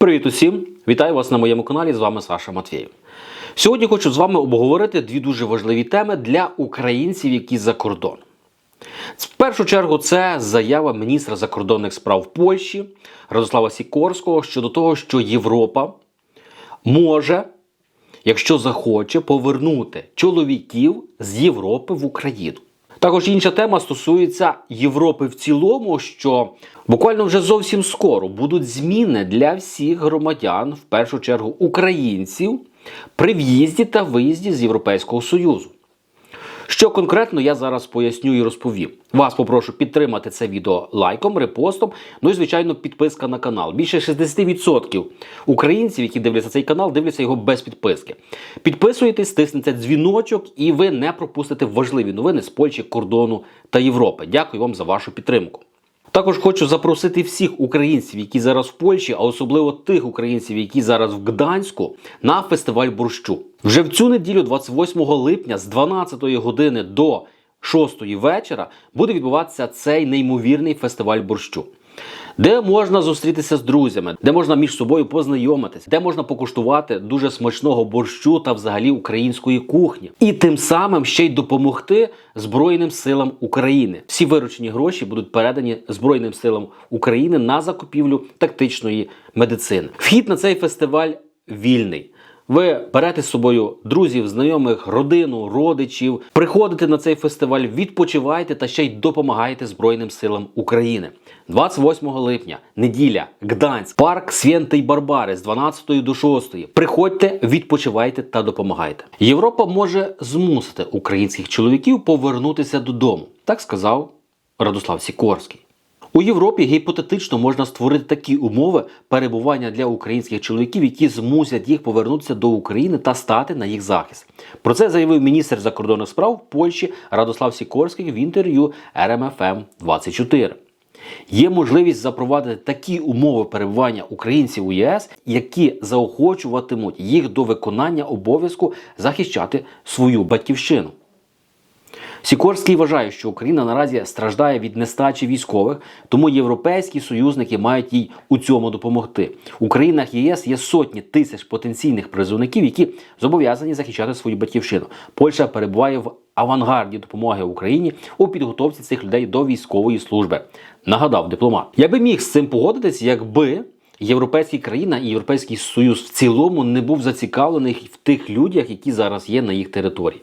Привіт усім! Вітаю вас на моєму каналі. З вами Саша Матвєєв. Сьогодні хочу з вами обговорити дві дуже важливі теми для українців, які за кордоном. В першу чергу, це заява міністра закордонних справ Польщі Радослава Сікорського щодо того, що Європа може, якщо захоче, повернути чоловіків з Європи в Україну. Також інша тема стосується Європи в цілому, що буквально вже зовсім скоро будуть зміни для всіх громадян, в першу чергу українців, при в'їзді та виїзді з Європейського Союзу. Що конкретно я зараз поясню і розповім. Вас попрошу підтримати це відео лайком, репостом, ну і звичайно підписка на канал. Більше 60% українців, які дивляться цей канал, дивляться його без підписки. Підписуйтесь, тиснете дзвіночок, і ви не пропустите важливі новини з Польщі, кордону та Європи. Дякую вам за вашу підтримку. Також хочу запросити всіх українців, які зараз в Польщі, а особливо тих українців, які зараз в Гданську, на фестиваль борщу. Вже в цю неділю, 28 липня, з 12 години до 6 вечора, буде відбуватися цей неймовірний фестиваль борщу. Де можна зустрітися з друзями, де можна між собою познайомитись, де можна покуштувати дуже смачного борщу та взагалі української кухні, і тим самим ще й допомогти Збройним силам України. Всі виручені гроші будуть передані Збройним силам України на закупівлю тактичної медицини. Вхід на цей фестиваль вільний. Ви берете з собою друзів, знайомих, родину, родичів, приходите на цей фестиваль, відпочивайте та ще й допомагаєте Збройним силам України. 28 липня, неділя, Гданськ, парк Свєнтий Барбари з 12 до 6. Приходьте, відпочивайте та допомагайте. Європа може змусити українських чоловіків повернутися додому, так сказав Радослав Сікорський. У Європі гіпотетично можна створити такі умови перебування для українських чоловіків, які змусять їх повернутися до України та стати на їх захист. Про це заявив міністр закордонних справ Польщі Радослав Сікорський в інтерв'ю РМФМ 24. Є можливість запровадити такі умови перебування українців у ЄС, які заохочуватимуть їх до виконання обов'язку захищати свою батьківщину. Сікорський вважає, що Україна наразі страждає від нестачі військових, тому європейські союзники мають їй у цьому допомогти. У країнах ЄС є сотні тисяч потенційних призовників, які зобов'язані захищати свою батьківщину. Польща перебуває в авангарді допомоги Україні у підготовці цих людей до військової служби. Нагадав дипломат. Я би міг з цим погодитись, якби. Європейські країна і Європейський Союз в цілому не був зацікавлений в тих людях, які зараз є на їх території.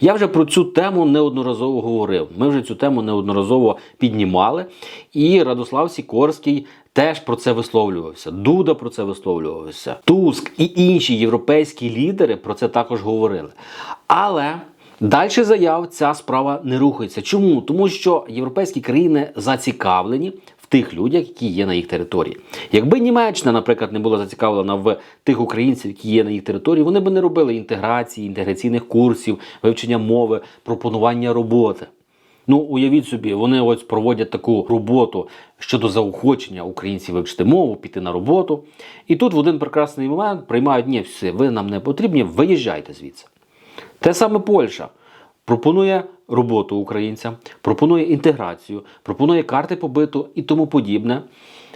Я вже про цю тему неодноразово говорив. Ми вже цю тему неодноразово піднімали. І Радослав Сікорський теж про це висловлювався. Дуда про це висловлювався. Туск і інші європейські лідери про це також говорили. Але. Далі заяв ця справа не рухається. Чому? Тому що європейські країни зацікавлені тих людях, які є на їх території. Якби Німеччина, наприклад, не була зацікавлена в тих українців, які є на їх території, вони б не робили інтеграції, інтеграційних курсів, вивчення мови, пропонування роботи. Ну, уявіть собі, вони ось проводять таку роботу щодо заохочення українців вивчити мову, піти на роботу. І тут в один прекрасний момент приймають, ні, все, ви нам не потрібні, виїжджайте звідси. Те саме Польща пропонує роботу українцям, пропонує інтеграцію, пропонує карти побиту і тому подібне.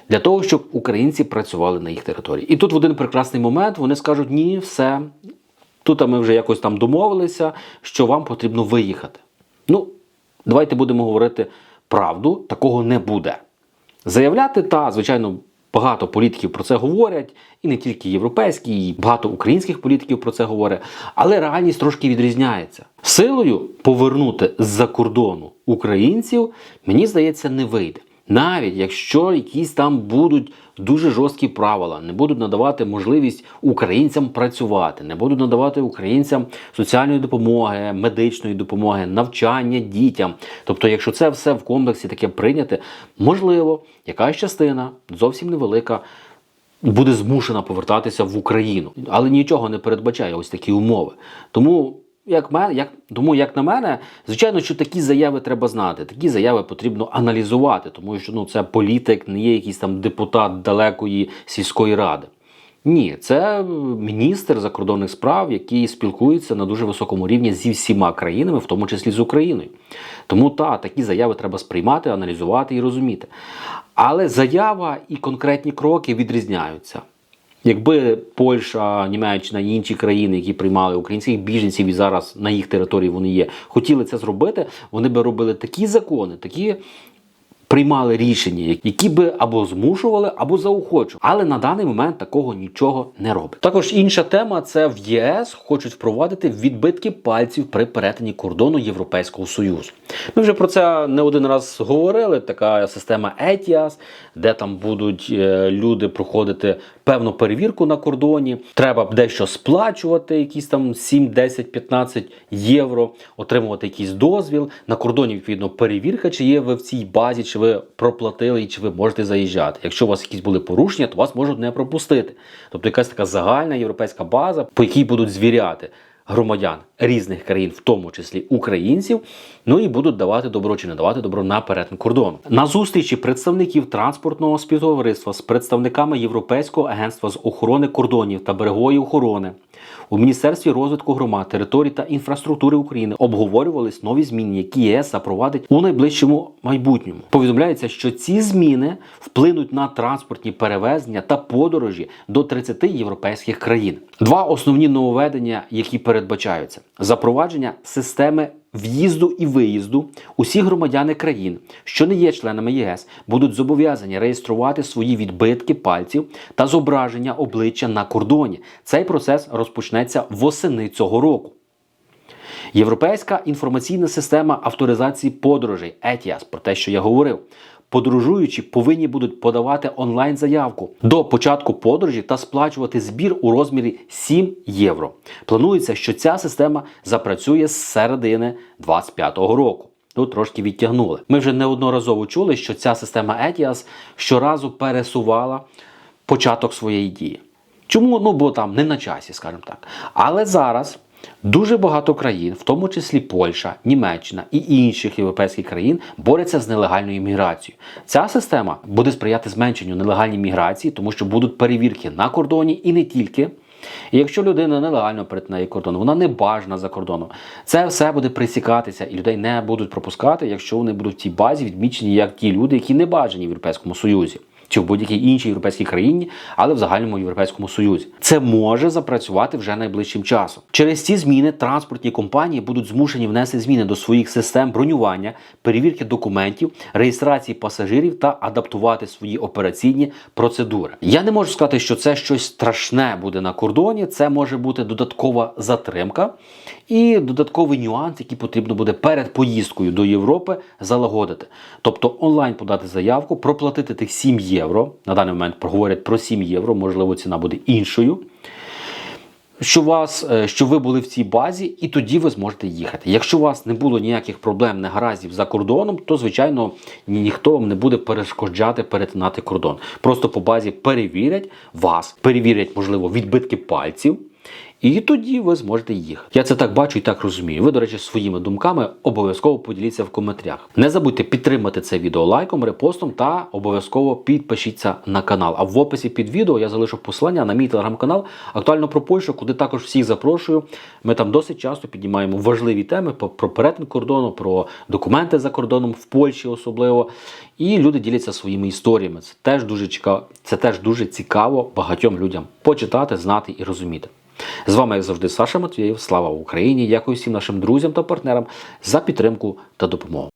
Для того, щоб українці працювали на їх території. І тут в один прекрасний момент вони скажуть: ні, все, тут ми вже якось там домовилися, що вам потрібно виїхати. Ну, давайте будемо говорити правду, такого не буде. Заявляти, та, звичайно, багато політиків про це говорять, і не тільки європейські, і багато українських політиків про це говорять, але реальність трошки відрізняється. Силою повернути з-за кордону українців, мені здається, не вийде. Навіть якщо якісь там будуть дуже жорсткі правила, не будуть надавати можливість українцям працювати, не будуть надавати українцям соціальної допомоги, медичної допомоги, навчання дітям. Тобто, якщо це все в комплексі таке прийняти, можливо, якась частина зовсім невелика. Буде змушена повертатися в Україну, але нічого не передбачає ось такі умови. Тому як мен, як тому, як на мене, звичайно, що такі заяви треба знати. Такі заяви потрібно аналізувати, тому що ну це політик, не є якийсь там депутат далекої сільської ради. Ні, це міністр закордонних справ, який спілкується на дуже високому рівні зі всіма країнами, в тому числі з Україною. Тому та такі заяви треба сприймати, аналізувати і розуміти. Але заява і конкретні кроки відрізняються. Якби Польща, Німеччина і інші країни, які приймали українських біженців і зараз на їх території вони є, хотіли це зробити, вони би робили такі закони, такі приймали рішення, які би або змушували, або заохочували. Але на даний момент такого нічого не робить. Також інша тема це в ЄС хочуть впровадити відбитки пальців при перетині кордону Європейського Союзу. Ми вже про це не один раз говорили. Така система ETIAS, де там будуть е, люди проходити певну перевірку на кордоні. Треба дещо сплачувати, якісь там 7, 10, 15 євро, отримувати якийсь дозвіл. На кордоні відповідно перевірка, чи є ви в цій базі, чи ви проплатили і чи ви можете заїжджати. Якщо у вас якісь були порушення, то вас можуть не пропустити. Тобто якась така загальна європейська база, по якій будуть звіряти. Громадян різних країн, в тому числі українців, ну і будуть давати добро чи не давати добро на перетин кордону. На зустрічі представників транспортного співтовариства з представниками Європейського агентства з охорони кордонів та берегової охорони у Міністерстві розвитку громад, територій та інфраструктури України обговорювались нові зміни, які ЄС запровадить у найближчому майбутньому. Повідомляється, що ці зміни вплинуть на транспортні перевезення та подорожі до 30 європейських країн. Два основні нововведення, які передбачаються: запровадження системи. В'їзду і виїзду усі громадяни країн, що не є членами ЄС, будуть зобов'язані реєструвати свої відбитки пальців та зображення обличчя на кордоні. Цей процес розпочнеться восени цього року. Європейська інформаційна система авторизації подорожей ETIAS, про те, що я говорив. Подорожуючі повинні будуть подавати онлайн-заявку до початку подорожі та сплачувати збір у розмірі 7 євро. Планується, що ця система запрацює з середини 2025 року. Тут трошки відтягнули. Ми вже неодноразово чули, що ця система ETIAS щоразу пересувала початок своєї дії. Чому? Ну, бо там не на часі, скажімо так. Але зараз дуже багато країн, в тому числі Польща, Німеччина і інших європейських країн, борються з нелегальною міграцією. Ця система буде сприяти зменшенню нелегальної міграції, тому що будуть перевірки на кордоні і не тільки. І якщо людина нелегально перетинає кордон, вона не бажана за кордоном. Це все буде присікатися, і людей не будуть пропускати, якщо вони будуть в цій базі відмічені як ті люди, які не бажані в Європейському Союзі. Чи в будь-якій іншій європейській країні, але в загальному європейському союзі це може запрацювати вже найближчим часом. Через ці зміни транспортні компанії будуть змушені внести зміни до своїх систем бронювання, перевірки документів, реєстрації пасажирів та адаптувати свої операційні процедури. Я не можу сказати, що це щось страшне буде на кордоні. Це може бути додаткова затримка і додатковий нюанс, який потрібно буде перед поїздкою до Європи залагодити. Тобто онлайн подати заявку, проплатити тих 7 євро. На даний момент проговорять про 7 євро, можливо, ціна буде іншою. Що вас, е, що ви були в цій базі, і тоді ви зможете їхати. Якщо у вас не було ніяких проблем, негараздів за кордоном, то звичайно ні, ніхто вам не буде перешкоджати перетинати кордон. Просто по базі перевірять вас, перевірять, можливо, відбитки пальців. І тоді ви зможете їхати. Я це так бачу і так розумію. Ви, до речі, своїми думками обов'язково поділіться в коментарях. Не забудьте підтримати це відео лайком, репостом та обов'язково підпишіться на канал. А в описі під відео я залишу посилання на мій телеграм-канал актуально про Польщу, куди також всіх запрошую. Ми там досить часто піднімаємо важливі теми про перетин кордону, про документи за кордоном в Польщі особливо. І люди діляться своїми історіями. Це теж дуже цікаво. Це теж дуже цікаво багатьом людям почитати, знати і розуміти. З вами, як завжди, Саша Матвєєв. Слава Україні! Дякую всім нашим друзям та партнерам за підтримку та допомогу.